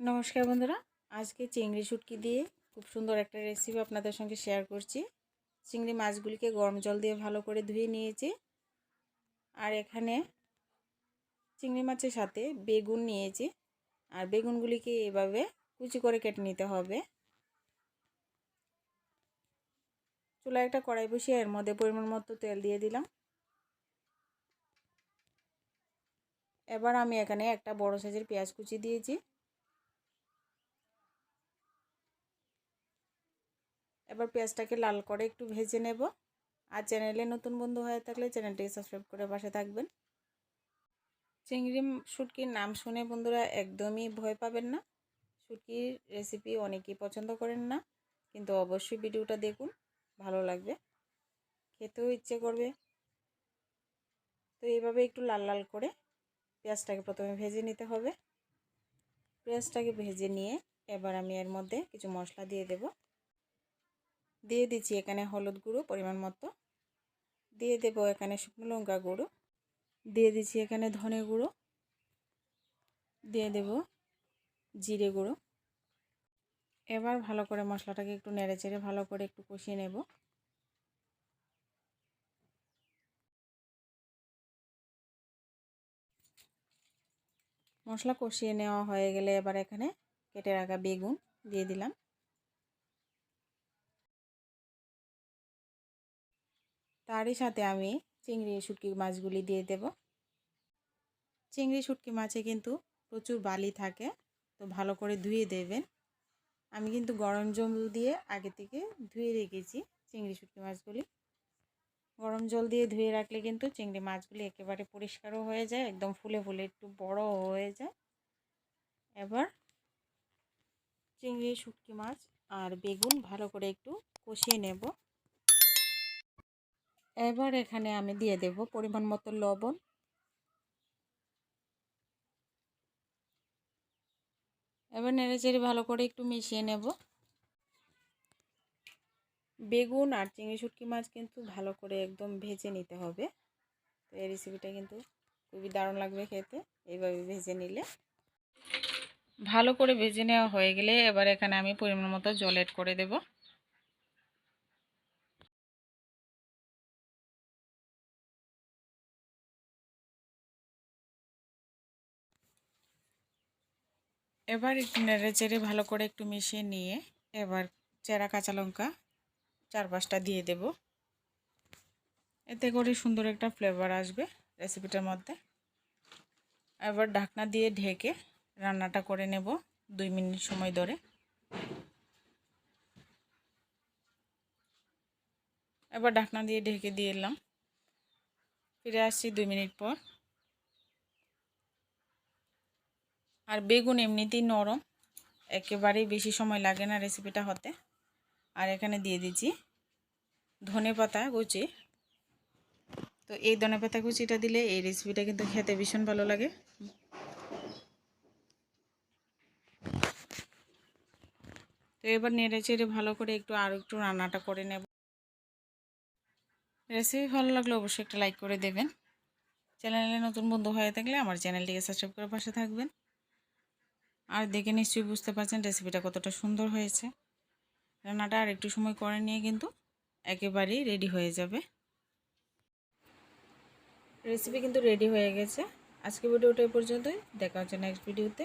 নমস্কার বন্ধুরা। আজকে চিংড়ি শুটকি দিয়ে খুব সুন্দর একটা রেসিপি আপনাদের সঙ্গে শেয়ার করছি। চিংড়ি মাছগুলিকে গরম জল দিয়ে ভালো করে ধুয়ে নিয়েছি। আর এখানে চিংড়ি মাছের সাথে বেগুন নিয়েছি। আর বেগুনগুলিকে এভাবে কুচি করে কেটে নিতে হবে। চুলা একটা কড়াই বসিয়ে এর মধ্যে পরিমাণ মতো তেল দিয়ে দিলাম। এবার আমি এখানে একটা বড় সাইজের পেঁয়াজ কুচি দিয়েছি। এবার পেঁয়াজটাকে লাল করে একটু ভেজে নেব। আর চ্যানেলে নতুন বন্ধু হয়ে থাকলে চ্যানেলটিকে সাবস্ক্রাইব করে পাশে থাকবেন। চিংড়ি শুটকির নাম শুনে বন্ধুরা একদমই ভয় পাবেন না। শুটকির রেসিপি অনেকেই পছন্দ করেন না, কিন্তু অবশ্যই ভিডিওটা দেখুন, ভালো লাগবে। খেতেও ইচ্ছে করবে। তো এইভাবে একটু লাল লাল করে পেঁয়াজটাকে প্রথমে ভেজে নিতে হবে। পেঁয়াজটাকে ভেজে নিয়ে এবার আমি এর মধ্যে কিছু মশলা দিয়ে দেবো। দিয়ে দিচ্ছি এখানে হলুদ গুঁড়ো পরিমাণ মতো। দিয়ে দেব এখানে শুকনো লঙ্কা গুঁড়ো। দিয়ে দিচ্ছি এখানে ধনে গুঁড়ো। দিয়ে দেব জিরে গুঁড়ো। এবার ভালো করে মশলাটাকে একটু নেড়ে চেড়ে ভালো করে একটু কষিয়ে নেব। মশলা কষিয়ে নেওয়া হয়ে গেলে এবার এখানে কেটে রাখা বেগুন দিয়ে দিলাম। তারই সাথে আমি চিংড়ি শুটকি মাছগুলি দিয়ে দেব। চিংড়ি শুটকি মাছে কিন্তু প্রচুর বালি থাকে, তো ভালো করে ধুয়ে দেবেন। আমি কিন্তু গরম জল দিয়ে আগে থেকে ধুয়ে রেখেছি চিংড়ি শুটকি মাছগুলি। গরম জল দিয়ে ধুয়ে রাখলে কিন্তু চিংড়ি মাছগুলি একেবারে পরিষ্কারও হয়ে যায়, একদম ফুলে ফুলে একটু বড় হয়ে যায়। এবার চিংড়ি শুটকি মাছ আর বেগুন ভালো করে একটু কষিয়ে নেব। এবার এখানে আমি দিয়ে দেব পরিমাণ মতো লবণ। এবার নেড়েচেড়ে ভালো করে একটু মিশিয়ে নেব। বেগুন আর চিংড়ি শুটকি মাছ কিন্তু ভালো করে একদম ভেজে নিতে হবে। তো এই রেসিপিটা কিন্তু খুবই দারুণ লাগবে খেতে, এইভাবে ভেজে নিলে। ভালো করে ভেজে নেওয়া হয়ে গেলে এবার এখানে আমি পরিমাণ মতো জল এড করে দেবো। এবার একটু নেড়ে চেড়ে ভালো করে একটু মিশিয়ে নিয়ে এবার চেরা কাঁচা লঙ্কা চার পাঁচটা দিয়ে দেব। এতে করে সুন্দর একটা ফ্লেভার আসবে রেসিপিটার মধ্যে। এবার ঢাকনা দিয়ে ঢেকে রান্নাটা করে নেব দুই মিনিট সময় ধরে। এবার ঢাকনা দিয়ে ঢেকে দিয়ে এলাম। ফিরে আসছি দুই মিনিট পর। আর বেগুন এমনিতেই নরম। একেবারেই বেশি সময় লাগে না রেসিপিটা হতে। আর এখানে দিয়ে দিচ্ছি ধনে পাতা কুচি। তো এই ধনে পাতা কুচিটা দিলে এই রেসিপিটা কিন্তু খেতে ভীষণ ভালো লাগে। তো এবার নেড়ে চেড়ে ভালো করে একটু আরও একটু রান্নাটা করে নেব। রেসিপি ভালো লাগলে অবশ্যই একটা লাইক করে দেবেন। চ্যানেলে নতুন বন্ধু হয়ে থাকলে আমার চ্যানেলটিকে সাবস্ক্রাইব করে পাশে থাকবেন। আর দেখে নিশ্চয়ই বুঝতে পারছেন রেসিপিটা কতটা সুন্দর হয়েছে। রান্নাটা আর একটু সময় করে নিয়ে কিন্তু একেবারেই রেডি হয়ে যাবে। রেসিপি কিন্তু রেডি হয়ে গেছে। আজকে ভিডিওটা এই পর্যন্তই। দেখা হচ্ছে নেক্সট ভিডিওতে